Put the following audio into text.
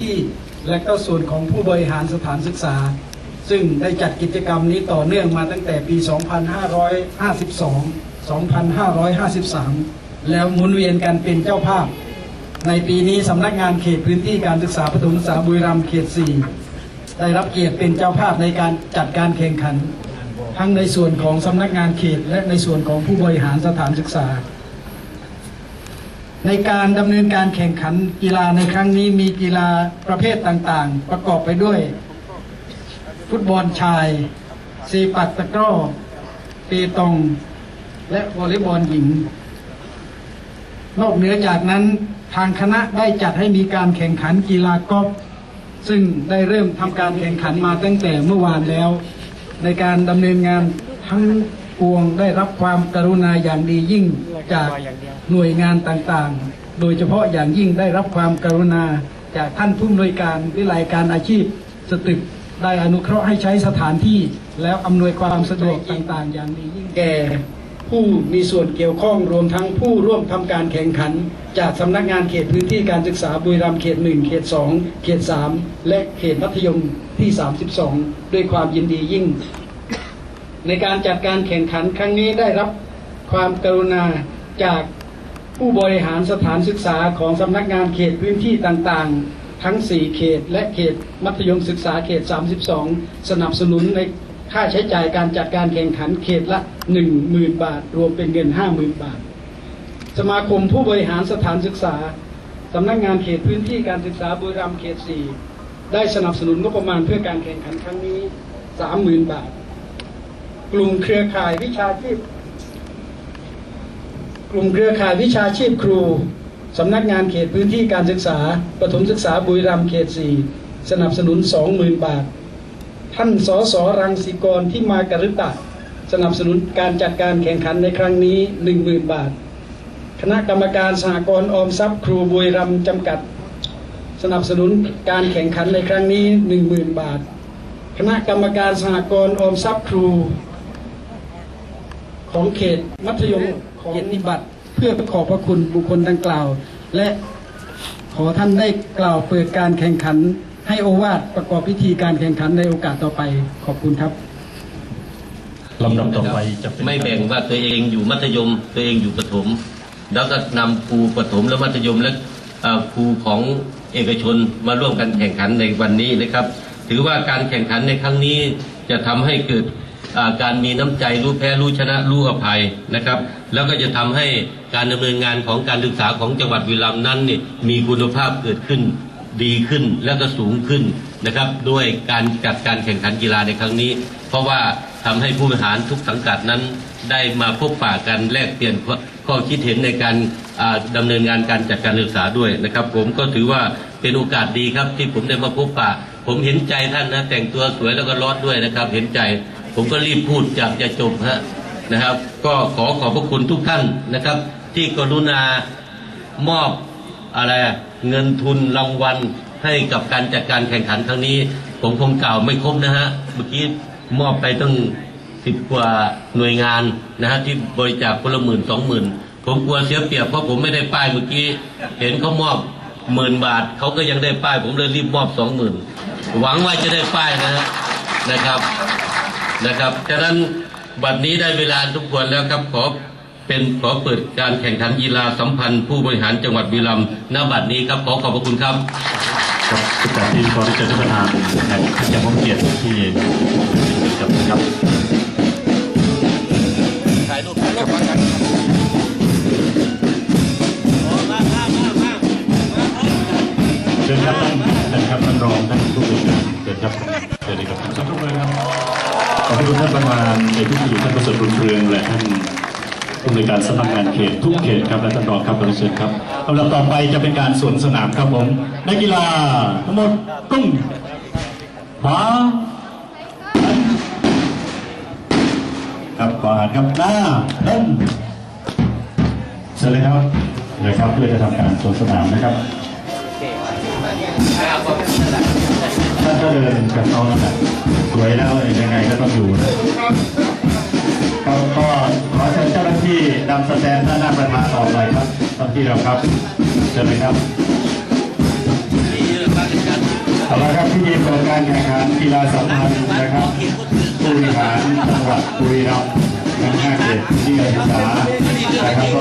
ที่และก็ส่วนของผู้บริหารสถานศึกษา ซึ่งได้จัดกิจกรรมนี้ต่อเนื่องมาตั้งแต่ปี 2552 2553 แล้วหมุนเวียนกันเป็นเจ้าภาพ ในปีนี้สำนักงานเขตพื้นที่การศึกษาประถมศึกษาบุรีรัมย์เขต 4 ได้รับเกียรติเป็นเจ้าภาพในการจัดการแข่งขัน ทั้งในส่วนของสำนักงานเขตและในส่วนของผู้บริหารสถานศึกษา ในการดำเนินการแข่งขันกีฬาในครั้งนี้มีกีฬาประเภทต่างๆ ประกอบไปด้วย ฟุตบอลชายซีปักตะกร้อเปตอง และวอลเลย์บอลหญิง นอกเหนือจากนั้นทางคณะได้จัดให้มีการแข่งขันกีฬากอล์ฟซึ่งได้เริ่มทำการแข่งขันมาตั้งแต่เมื่อวานแล้ว ในการดำเนินงานทั้ง ปวงได้รับความกรุณาอย่างดียิ่งจากหน่วยงานต่างๆ โดยเฉพาะอย่างยิ่งได้รับความกรุณาจากท่านผู้อำนวยการวิไลการอาชีพสตึกได้อนุเคราะห์ให้ใช้สถานที่ แล้วอำนวยความสะดวกต่าง ๆ อย่างดียิ่งแก่ผู้มีส่วนเกี่ยวข้องรวมทั้งผู้ร่วมทำการแข่งขัน จากสำนักงานเขตพื้นที่การศึกษาบุรีรัมย์เขต 1 เขต 2 เขต 3 และเขตมัธยมที่ 32 ด้วยความยินดียิ่ง ในการจัดการแข่งขันครั้งนี้ได้รับความกรุณาจากผู้บริหารสถานศึกษาของสำนักงานเขตพื้นที่ต่างๆ ทั้ง 4 เขต และเขตมัธยมศึกษาเขต 32 สนับสนุนในค่าใช้จ่ายการจัดการแข่งขันเขตละ 10,000 บาท รวมเป็นเงิน 50,000 บาท สมาคมผู้บริหารสถานศึกษาสำนักงานเขตพื้นที่การศึกษาบุรีรัมย์เขต 4 ได้สนับสนุนงบประมาณเพื่อการแข่งขันครั้งนี้ 30,000 บาท ลุ่มเครือข่ายวิชาชีพ กลุ่มเครือข่ายวิชาชีพครู สำนักงานเขตพื้นที่การศึกษาประถมศึกษาบุรีรัมย์เขต 4 สนับสนุน 20,000 บาท ท่านสสรังสีกรที่มากรุตะ สนับสนุนการจัดการแข่งขันในครั้งนี้ 10,000 บาท คณะกรรมการสหกรณ์ออมทรัพย์ครูบุรีรัมย์จำกัด สนับสนุนการแข่งขันในครั้งนี้ 10,000 บาทคณะกรรมการสหกรณ์ออมทรัพย์ครู ของเขตมัธยมของเกียรติบัตรเพื่อขอบพระคุณบุคคลดังกล่าว และขอท่านได้กล่าวเปิดการแข่งขัน ให้โอวาทประกอบพิธีการแข่งขันในโอกาสต่อไปขอบคุณครับลำดับต่อไปจะเป็นไม่แบ่งว่าตัวเองอยู่มัธยมตัวเองอยู่ประถม แล้วก็นำครูประถมและมัธยมและครูของเอกชนมาร่วมกันแข่งขันในวันนี้นะครับ ถือว่าการแข่งขันในครั้งนี้จะทำให้เกิด การมีน้ำใจรู้แพ้รู้ชนะรู้อภัยนะครับ แล้วก็จะทำให้การดำเนินงานของการศึกษาของจังหวัดบุรีรัมนั้นนี่มีคุณภาพเกิดขึ้นดีขึ้นแล้วก็สูงขึ้นนะครับด้วยการจัดการแข่งขันกีฬาในครั้งนี้ เพราะว่าทำให้ผู้บริหารทุกสังกัดนั้น ได้มาพบปะกันแลกเปลี่ยนข้อคิดเห็นในการอ่าดำเนินงานการจัดการศึกษาด้วยนะครับ ผมก็ถือว่าเป็นโอกาสดีครับที่ผมได้มาพบปะ ผมเห็นใจท่านนะแต่งตัวสวยแล้วก็รอดด้วยนะครับ เห็นใจ ผมก็รีบพูดจากจะจบฮะนะครับ ก็ขอขอบพระคุณทุกท่านนะครับ ที่กรุณามอบอะไรเงินทุนรางวัลให้กับการจัดการแข่งขันครั้งนี้ ผมคงกล่าวไม่ครบนะฮะเมื่อกี้มอบไปตั้งสิบกว่าหน่วยงานนะฮะที่บริจาคคนละหมื่นสองหมื่นผมกลัวเสียเปรียบเพราะผมไม่ได้ป้ายเมื่อกี้ เห็นเขามอบหมื่นบาทเขาก็ยังได้ป้าย ผมเลยรีบมอบสองหมื่นหวังว่าจะได้ป้ายนะฮะนะครับ นะครับ ฉะนั้นบัดนี้ได้เวลาทุกคนแล้วครับขอเป็นขอเปิดการแข่งขันกีฬาสัมพันธ์ผู้บริหารจังหวัดบุรีรัมย์ณบัดนี้ครับขอขอบพระคุณครับครับสุดท้ายที่ขอที่จะท่านประธานแห่งขยับพเกียรติที่ครับครับถ่ายรูปถ่ายรูปกันเชิญครับท่านเชิญครับท่านรองท่านผู้บริหารเชิญครับเชิญเลยครับท่านทุกคนครับข อบคุณท่านประธานในที่อยู่ท่านประเสริฐรุ่งเรืองและท่านผู้ในวยการสำนักงานเขตทุกเขตครับและท่านรองครับขอเชิญครับลำดับต่อไปจะเป็นการสวนสนามครับผมนักกีฬาทั้งหมดตุ้งขวาครับขออาครับหน้าเล่นเสร็จเลยครับเลยครับเพื่อจะทำการสวนสนามนะครับท่านก็เดินกับน้องนะส วยแล้วยังไงก็ต้องอยู่นะครับก็ขอเชิญเจ้าหน้าที่นำสแตนด้านหน้าประธานออกหน่อยครับเจ้าหน้าที่เราครับเชิญเลยครับนี่การจัดการครับพิธีเปิดการแข่งขันกีฬาสัมพันธ์นะครับผู้บริหารจังหวัดบุรีรัมย์ทั้งห้าเขตที่การศึกษานะครับก็